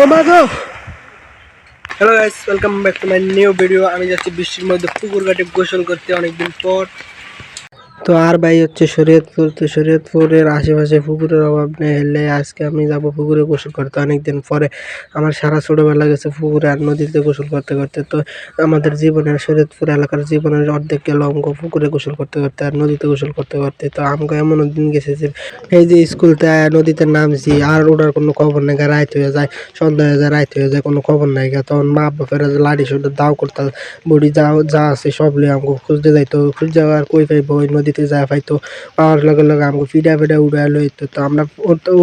ও মা গো hello guys welcome back to my new video আমি যাচ্ছি বৃষ্টির মধ্যে পুকুর ঘাটে গোসল করতে অনেকদিন পর। তো আর ভাই হচ্ছে শরীয়তপুর, তো শরীয়তপুরের আশেপাশে পুকুরের অভাব নেই হেলে আজকে আমি যাব পুকুরে গোসল করতে। অনেকদিন পরে আমার সারা ছোটোবেলা গেছে পুকুরে আর নদীতে গোসল করতে করতে। তো আমাদের জীবনের শরীয়তপুর এলাকার জীবনের অর্ধেক গেল পুকুরে গোসল করতে করতে আর নদীতে গোসল করতে করতে। তো আমাকে এমন দিন গেছে যে এই যে স্কুলতে নদীতে নামছি, আর ওটার কোনো খবর নেই রাত হয়ে যায়, সন্ধ্যা হয়ে যায় রাত হয়ে যায়, কোনো খবর নাই গা। তখন মা বাপের লাড়ি শুধু দাও করতে বডি যা যা আছে সব লিয়ে আমাকে খুঁজতে যাইতো, খুঁজতে আর কই পাইবো? ওই নদীতে যা পাইতো পাওয়ার লগে লগে আমাকে ফিডা ফিডা উড়া লইতো তো আমরা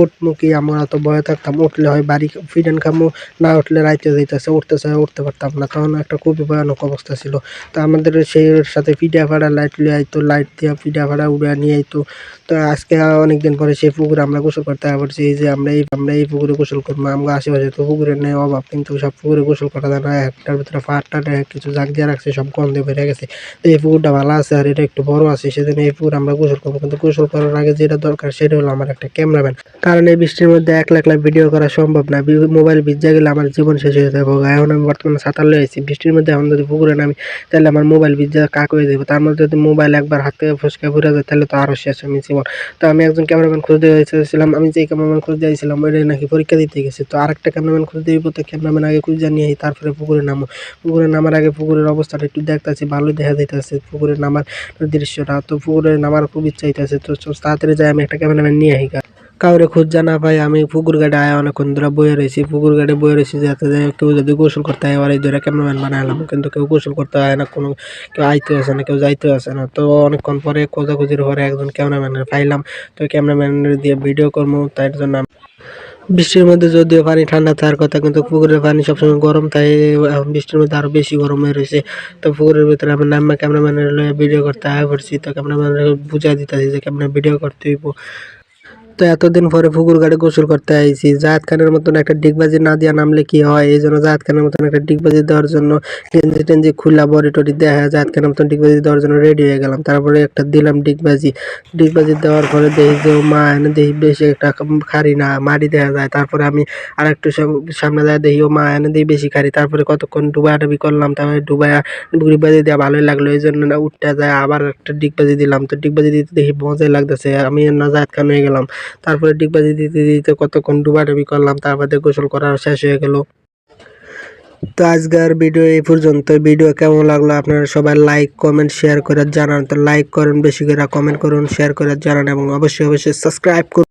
উঠমু কি আমরা তো ভয়ে থাকতাম, উঠলে হয় বাড়ি ফিডান খামু, না উঠলে রাইতে যাইতেছে, উঠতেছে, উঠতে পারতাম না। তখন একটা খুবই ভয়ানক অবস্থা ছিল। তো আমাদের সেই সাথে ফিডা ফাড়া লাইট লিয়ে আইতো লাইট দিয়ে ফিডা ফাড়া উড়া নিয়ে আইতো। তো আজকে অনেকদিন পরে সেই পুকুরে আমরা গোসল করতে পারছি এই যে আমরা এই আমরা এই পুকুরে গোসল করব আমরা আশেপাশে তো পুকুরের নেই অভাব। কিন্তু সব পুকুরে গোসল করা যায় না। একটার ভিতরে ফাটটা কিছু জাগ দিয়ে রাখছে, সব গন্ধে বেড়ে গেছে। তো এই পুকুরটা ভালো আছে আর এটা একটু বড় আছে, সেজন্য এই পুকুর আমরা গোসল করব। কিন্তু গোসল করার আগে যেটা দরকার সেটা হলো আমার একটা ক্যামেরাম্যান। কারণ এই বৃষ্টির মধ্যে একলা একলা ভিডিও করা সম্ভব না। মোবাইল ভিজা গেলে আমার জীবন শেষ হয়ে যাবে। এখন আমি বর্তমানে সাঁতার লয়ে আছি বৃষ্টির মধ্যে এখন যদি পুকুরে নামি, তাহলে আমার মোবাইল ভিজা কাক হয়ে যাবে। তার মধ্যে যদি মোবাইল একবার হাত থেকে ফসকে ঘুরে যায়, তাহলে তো আরও শেষ আমি জীবন। তো আমি একজন ক্যামেরাম্যান খুঁজতে গেছিলাম। আমি যে ক্যামেরাম্যান খুঁজতে গেছিলাম, ওইটাই নাকি পরীক্ষা দিতে গেছে। তো আরেকটা ক্যামেরাম্যান খুঁজতে দিব তো ক্যামেরাম্যান আগে খুঁজে নিয়ে তারপরে পুকুরে নামো। পুকুরে নামার আগে পুকুরের অবস্থাটা একটু দেখতেছি, ভালোই দেখা যাইতেছে পুকুরে নামার দৃশ্যটা। তো পুকুরে নামার খুব ইচ্ছা হইতেছে, তো তাড়াতাড়ি যাই, আমি একটা ক্যামেরাম্যান নিয়ে আসি। কাউরে খুঁজা না পাই আমি পুকুর ঘাটে আয় অনেকক্ষণ ধরে বয়ে রয়েছি পুকুর ঘাটে বয়ে রয়েছি যাতে কেউ যদি গোসল করতে হয় এই ধরে ক্যামেরাম্যান বানাইলাম, কিন্তু কেউ গোসল করতে হয় না, কোনো কেউ আইতে আসে না, কেউ যাইতে আসে না তো অনেকক্ষণ পরে খোঁজাখুঁজির পরে একজন ক্যামেরাম্যানের পাইলাম, তো ক্যামেরাম্যানের দিয়ে ভিডিও করব তার জন্য বৃষ্টির মধ্যে যদিও পানি ঠান্ডা থাকার কথা কিন্তু পুকুরের পানি সবসময় গরম, তাই এখন বৃষ্টির মধ্যে আরও বেশি গরম হয়ে রয়েছে। তো পুকুরের ভিতরে আমি নাম্বার ক্যামেরাম্যানের ভিডিও করতে আয় করছি তো ক্যামেরাম্যানের বুঝাই দিতেছি যে ক্যামেরা ভিডিও করতে হইব। তো এতদিন পরে পুকুর ঘাটে গোসল করতে আইছি। জাহাদ খানের মতন একটা ডিগবাজি না দিয়া নামলে কি হয়? এই জন্য জাহাদ খানের মতন একটা ডিগবাজি দেওয়ার জন্য গেঞ্জি টেঞ্জি খুলা বডি টরি দেখা জাহাদ খানের মতন ডিগবাজি দেওয়ার জন্য রেডি হয়ে গেলাম। তারপরে একটা দিলাম ডিগবাজি। ডিগবাজি দেওয়ার পরে দেখি যে মা, এনে দেখি বেশি একটা খারি না মারি দেখা যায়। তারপরে আমি আর একটু সাম- সামনে যায় দেখি, ও মা, এনে দেখি বেশি খারি। তারপরে কতক্ষণ ডুবাডুবি করলাম। তারপরে ডুবাইয়া ডিগবাজি দেওয়া ভালোই লাগল। এই জন্য না উঠতে যায়, আবার একটা ডিগবাজি দিলাম। তো ডিগবাজি দিতে দেখি মজাই লাগতেছে। আমি না জাহাদ খান হয়ে গেলাম। তারপরে ডিগবাজি দিতে দিতে কতক্ষণ ডুবাডুবি করলাম তারপরে গোসল করার শেষ হয়ে গেল। তো আজকের ভিডিও এই পর্যন্ত ভিডিও কেমন লাগল আপনারা সবাই লাইক কমেন্ট শেয়ার করে জানান। তো লাইক করুন, বেশি করে কমেন্ট করুন শেয়ার করে জানান এবং অবশ্যই অবশ্যই সাবস্ক্রাইব করুন।